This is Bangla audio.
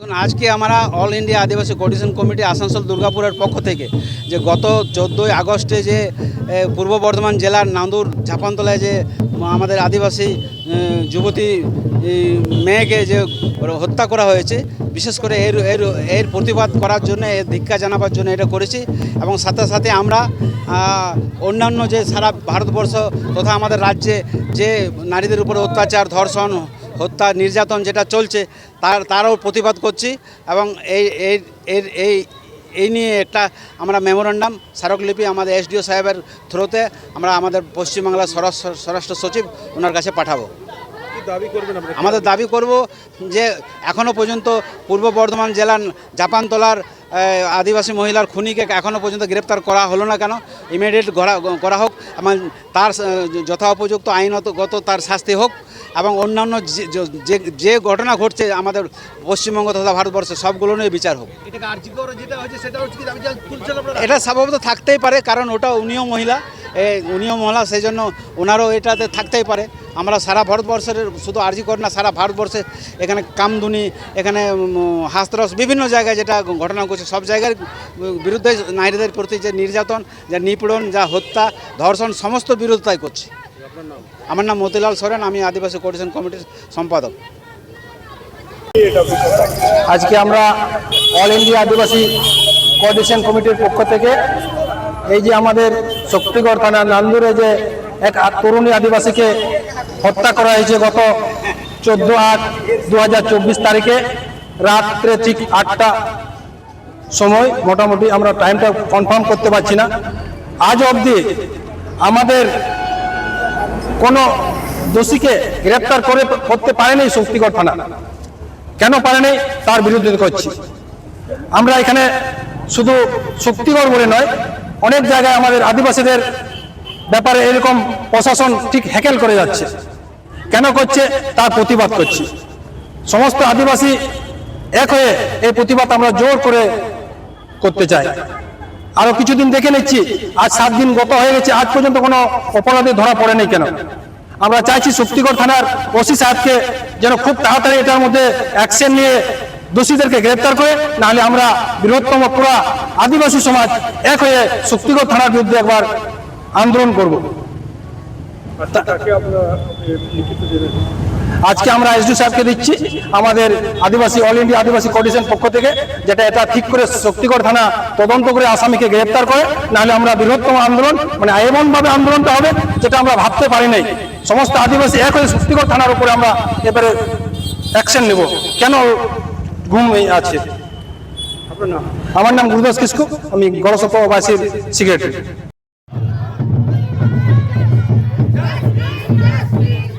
আজকে আমরা all India Adivasi coordination committee Asansol দুর্গাপুরের পক্ষ থেকে যে গত চোদ্দোই আগস্টে যে পূর্ব বর্ধমান জেলার নান্দুর ঝাপানতলায় যে আমাদের আদিবাসী যুবতী মেয়েকে যে হত্যা করা হয়েছে, বিশেষ করে এর এর এর প্রতিবাদ করার জন্য, এর ধিক্ষা জানাবার জন্য এটা করেছি এবং সাথে সাথে আমরা অন্যান্য যে সারা ভারতবর্ষ তথা আমাদের রাজ্যে যে নারীদের উপরে অত্যাচার, ধর্ষণ হত্যা নির্যাতন যেটা চলছে তার তারও প্রতিবাদ করছি এবং এই এই এর এই এই নিয়ে একটা আমরা মেমোরান্ডাম স্মারকলিপি আমাদের এসডিও সাহেবের থ্রুতে আমরা আমাদের পশ্চিমবাংলার স্বরাষ্ট্র সচিব ওনার কাছে পাঠাবো। আমাদের দাবি করব যে এখনও পর্যন্ত পূর্ব বর্ধমান জেলার জাপানতলার আদিবাসী মহিলার খুনিকে এখনও পর্যন্ত গ্রেপ্তার করা হলো না কেন? ইমিডিয়েট করা হোক এবং তার আহ, যথোপযুক্ত আইনগত তার শাস্তি হোক। এবং অন্যান্য যে- যে যে ঘটনা ঘটছে আমাদের পশ্চিমবঙ্গ তথা ভারতবর্ষে সবগুলো নিয়ে বিচার হোক। এটা স্বভাবত থাকতেই পারে কারণ ওটা উনিও মহিলা। এ, উনিও মহিলা সেই জন্য ওনারও এটাতে থাকতেই পারে। আমরা সারা ভারতবর্ষের শুধু আর্জি করি না সারা ভারতবর্ষে এখানে কামদুনি এখানে হাস্তরস বিভিন্ন জায়গায় যেটা ঘটনা ঘটছে সব জায়গার বিরুদ্ধে নারীদের প্রতি যে নির্যাতন যা নিপীড়ন যা হত্যা ধর্ষণ সমস্ত বিরোধিতাই করছে। আমার নাম মতিলাল সোরেন, আমি আদিবাসী কোঅর্ডিনেশন কমিটির সম্পাদক। আজকে আমরা অল ইন্ডিয়া আদিবাসী কোঅর্ডিনেশন কমিটির পক্ষ থেকে এই যে আমাদের শক্তিগড় থানার নান্দুরে যে এক তরুণী আদিবাসীকে হত্যা করা হয়েছে গত চোদ্দ আট দু তারিখে, রাত্রে ঠিক আটটা সময়, মোটামুটি আমরা টাইমটা কনফার্ম করতে পারছি না। আজ অবধি আমাদের কোনো দোষীকে গ্রেপ্তার করে করতে পারেনি শক্তিগড় থানা। কেন পারেনি? তার বিরুদ্ধে করছি আমরা এখানে শুধু শক্তিগড় বলে নয়, অনেক জায়গায় আমাদের আদিবাসীদের ব্যাপারে এরকম প্রশাসন ঠিক হ্যাকেল করে যাচ্ছে। কেন করছে? তার প্রতিবাদ করছি। সমস্ত আদিবাসী এক হয়ে এই প্রতিবাদ আমরা জোর করে করতে চাই। আরও কিছুদিন দেখে নিচ্ছি। আজ সাত দিন গত হয়ে গেছে, আজ পর্যন্ত কোনো অপরাধী ধরা পড়ে নেই কেন? আমরা চাইছি শক্তিগড় থানার ওসি সাহেবকে যেন খুব তাড়াতাড়ি এটার মধ্যে অ্যাকশন নিয়ে দোষীদেরকে গ্রেপ্তার করে, নাহলে আমরা বৃহত্তম পুরা আদিবাসী সমাজ এক হয়ে শক্তিগড় থানার বিরুদ্ধে একবার আন্দোলন করব। আজকে আমরা এসডি সাহেবকে দিচ্ছি আমাদের Adivasi all India Adivasi coordination পক্ষ থেকে যেটা এটা ঠিক করে শক্তিগড় থানা তদন্ত করে আসামিকে গ্রেপ্তার করে নাহলে আমরা বৃহত্তম আন্দোলন মানে এমনভাবে আন্দোলনটা হবে যেটা আমরা ভাবতে পারি নাই। সমস্ত আদিবাসী এক হয়ে শক্তিগড় থানার উপরে আমরা এবারে অ্যাকশন নেব। কেন ঘুম আছে? আমার নাম গুরুদাস কিসকু আমি গড়সপাবাসীর সেক্রেটারি Justice, justice.